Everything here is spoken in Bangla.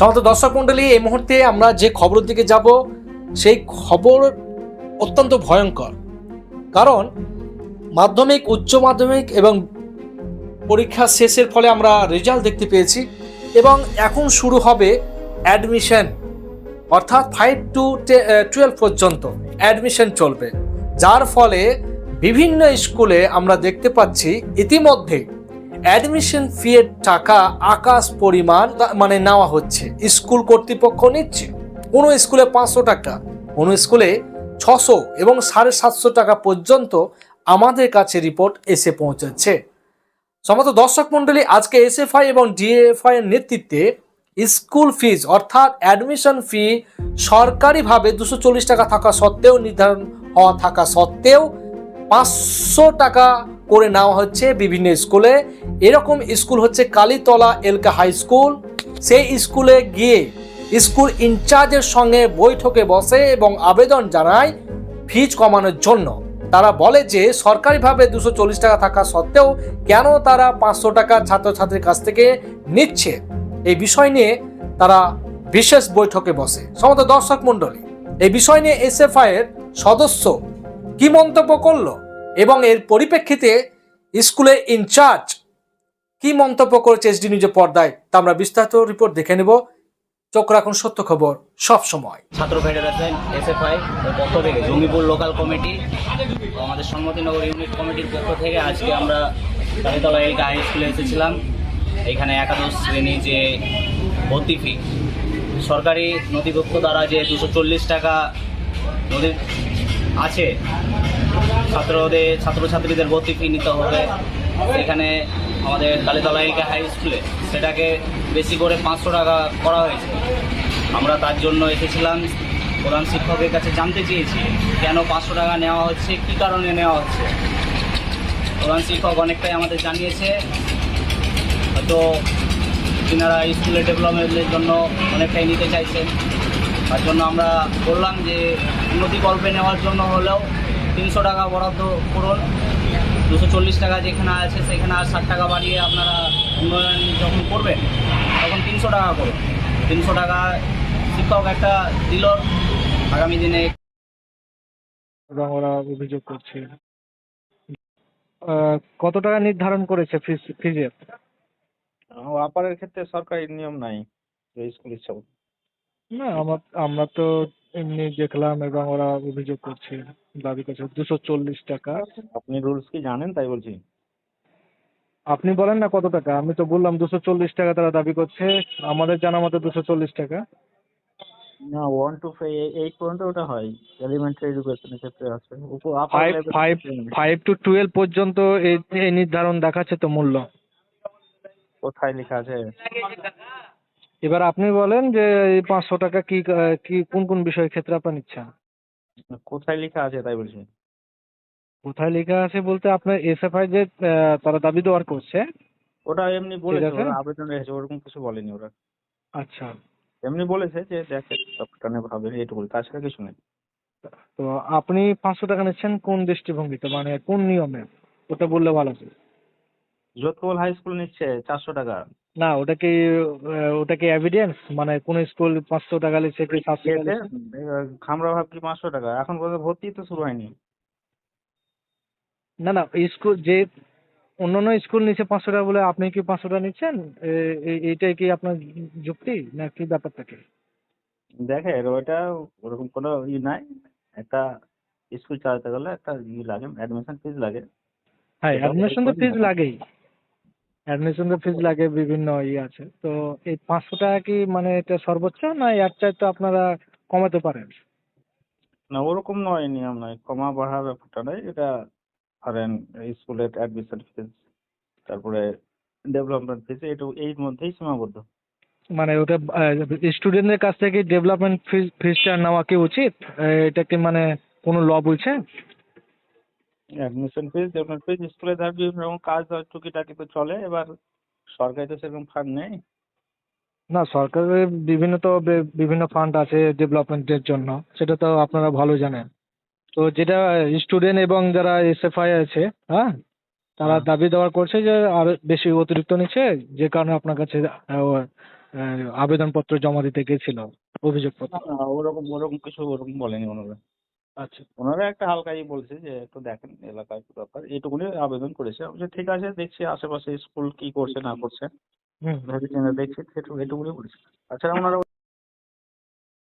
সমস্ত দর্শক মণ্ডলী, এই মুহূর্তে আমরা যে খবরের দিকে যাব, সেই খবর অত্যন্ত ভয়ঙ্কর। কারণ মাধ্যমিক, উচ্চ মাধ্যমিক এবং পরীক্ষা শেষের ফলে আমরা রেজাল্ট দেখতে পেয়েছি এবং এখন শুরু হবে অ্যাডমিশন অর্থাৎ ফাইভ টু টুয়েলভ পর্যন্ত অ্যাডমিশন চলবে। যার ফলে বিভিন্ন স্কুলে আমরা দেখতে পাচ্ছি ইতিমধ্যে অ্যাডমিশন ফি এর টাকা আকাশ পরিমাণ মানে নেওয়া হচ্ছে। স্কুল কর্তৃপক্ষ নিচ্ছে। কোনো স্কুলে পাঁচশো টাকা, কোনো স্কুলে ছশো এবং সাড়ে সাতশো টাকা পর্যন্ত আমাদের কাছে রিপোর্ট এসে পৌঁছাচ্ছে সমস্ত দর্শক মণ্ডলী, আজকে এসএফআই এবং ডিএফআই এর নেতৃত্বে স্কুল ফিজ অর্থাৎ অ্যাডমিশন ফি সরকারিভাবে দুশো চল্লিশ টাকা থাকা সত্ত্বেও নির্ধারণ হওয়া থাকা সত্ত্বেও পাঁচশো টাকা করে নেওয়া হচ্ছে বিভিন্ন স্কুলে। এরকম স্কুল হচ্ছে কালীতলা এলকা হাই স্কুল। সেই স্কুলে গিয়ে স্কুল ইনচার্জের সঙ্গে বৈঠকে বসে এবং আবেদন জানায় ফিজ কমানোর জন্য। তারা বলে যে, সরকারিভাবে দুশো চল্লিশ টাকা থাকা সত্ত্বেও কেন তারা পাঁচশো টাকা ছাত্রছাত্রীর কাছ থেকে নিচ্ছে? এই বিষয় নিয়ে তারা বিশেষ বৈঠকে বসে। সমস্ত দর্শক মণ্ডলী, এই বিষয় নিয়ে এসএফআই এর সদস্য কি মন্তব্য করল? এবং এর পরিপ্রেক্ষিতে স্কুলের ইনচার্জ কি মন্তব্য করেছে এসডি নিউজের পর্দায়, তা আমরা বিস্তারিত রিপোর্ট দেখে নেব। চোখ রাখুন সত্য খবর সব সময়। ছাত্র ফেডারেশন, এসএফআই, এর পক্ষ থেকে জঙ্গিপুর লোকাল কমিটি, আমাদের সম্মতিনগর ইউনিট কমিটির পক্ষ থেকে আজকে আমরা কালীতলা এলকা হাই স্কুলে এসেছিলাম। এখানে একাদশ শ্রেণি যে ভর্তি ফি সরকারি নথিপত্র দ্বারা যে দুশো টাকা নদী আছে ছাত্রদের, ছাত্রছাত্রীদের ভর্তি ফি নিতে হবে। এখানে আমাদের কালীতলা এলকা হাই স্কুলে সেটাকে বেশি করে পাঁচশো টাকা করা হয়েছে। আমরা তার জন্য এসেছিলাম। প্রধান শিক্ষকের কাছে জানতে চেয়েছি, কেন পাঁচশো টাকা নেওয়া হচ্ছে, কী কারণে নেওয়া হচ্ছে? প্রধান শিক্ষক অনেকটাই আমাদের জানিয়েছে। হয়তো তিনারা স্কুলের ডেভেলপমেন্টের জন্য অনেকটাই নিতে চাইছেন। তার জন্য আমরা বললাম যে উন্নতি কল্পে নেওয়ার জন্য হলেও তিনশো টাকা বরাদ্দ করুন। দুশো চল্লিশ টাকা যেখানে আছে সেখানে আর ষাট টাকা বাড়িয়ে আপনারা উন্নয়ন যখন করবেন তখন তিনশো টাকা করুন। তিনশো টাকা শিক্ষক একটা দিল। আগামী দিনে ওরা অভিযোগ করছে। কত টাকা নির্ধারণ করেছে ফিজ? ফিজের আপারের ক্ষেত্রে সরকারি নিয়ম নাই স্কুল ইচ্ছা। না আমার আমরা তো এমনি দেখলাম এবং ওরা অভিযোগ করছে দাবি করছে। দুশো চল্লিশ টাকা। আপনি রুলস কি জানেন তাই বলছি? আপনি বলেন না কত টাকা। আমি তো বললাম দুশো চল্লিশ টাকা তারা দাবি করছে। আমাদের জানা মতো দুশো চল্লিশ টাকা। না ওয়ান টু এইট পর্যন্ত ওটা হয়। এলিমেন্টারি এডুকেশনের ক্ষেত্রে আছে। Five five five to twelve পর্যন্ত এই এই নির্ধারণ দেখাচ্ছে তো মূল্য। কোথায় লেখা আছে? এবার আপনি বলেন যে এই পাঁচশো টাকা কি কি কোন কোন বিষয়ের ক্ষেত্রে আপনার ইচ্ছা? কোথায় লেখা আছে তাই বলছি? কোথায় লেখা আছে বলতে আপনার এসএফআই যে তারা দাবি দেওয়ার করছে। ওটা এমনি বলেছে আবেদন রেখেছে ওরকম কিছু বলেনি ওরা। আচ্ছা। এমনি বলেছে যে দেখে হবে এইটুকু তাছাড়া কিছু নেই। তো আপনি পাঁচশো টাকা নিচ্ছেন কোন দৃষ্টিভঙ্গিতে মানে কোন নিয়মে? ওটা বললে ভালো হতো যোধপুর হাই স্কুল নিচ্ছে চারশো টাকা। না ওটা কি ওটা কি এভিডেন্স মানে কোন স্কুল পাঁচশো টাকা নিচ্ছে কি সাতশো টাকা? এবার খামরা ভাবছি পাঁচশো টাকা? এখন পর্যন্ত ভর্তি তো শুরু হয়নি। না না স্কুল যে অন্যান্য স্কুল নিচ্ছে পাঁচশো টাকা বলে আপনি কি পাঁচশো টাকা নিচ্ছেন? এইটাই কি আপনার যুক্তি না কি ব্যাপারটা কি দেখে ওইটা ওরকম কোনো ই নাই। একটা স্কুল চালাতে গেলে একটা ই লাগে অ্যাডমিশন ফিজ লাগে। হ্যাঁ অ্যাডমিশন তো ফিজ লাগেই। অ্যাডমিশন তো ফিজ লাগে বিভিন্ন ইয়ে আছে। তো এই পাঁচশো টাকা কি মানে এটা সর্বোচ্চ না এর চাইতে আপনারা কমাতে পারেন? না ওরকম নয় নিয়ম নয়। কমা বাড়া ব্যাপারটা নয় এটা ধরেন স্কুলের অ্যাডমিশন ফিজ তারপরে ডেভেলপমেন্ট ফিজ এটা এর মধ্যেই সীমাবদ্ধ। মানে ওটা স্টুডেন্টদের কাছ থেকে ডেভেলপমেন্ট ফিজ ফিজটা নেওয়া কি উচিত? এটা কি মানে কোনো ল বলছে? অ্যাডমিশন ফিজ ডেভেলপমেন্ট ফিজ স্কুলে ধর বিভিন্ন রকম কাজ হয় টুকিটাকি তো চলে এবার সরকারি তো সেরকম ফান্ড নেই। না সরকারের বিভিন্ন তো বিভিন্ন ফান্ড আছে ডেভেলপমেন্টের জন্য সেটা তো আপনারা ভালো জানেন। তো যেটা স্টুডেন্ট এবং যারা এসএফআই আছে হ্যাঁ তারা হ্যাঁ। দাবি দেওয়া করছে যে আরও বেশি অতিরিক্ত নিচ্ছে যে কারণে আপনার কাছে আহ, আবেদনপত্র জমা দিতে গেছিল অভিযোগপত্র। ওরকম ওরকম কিছু ওরকম বলেনি ওনারা। আচ্ছা ওনারা একটা হালকাই বলছে যে একটু দেখেন এলাকায় কি ব্যাপার এইটুকুনি আবেদন করেছে। আমি বলছি, ঠিক আছে দেখছি আশেপাশে স্কুল কি করছে না করছে। দেখছি সেটুকু এটুকুনি বলেছে। তাছাড়া ওনারা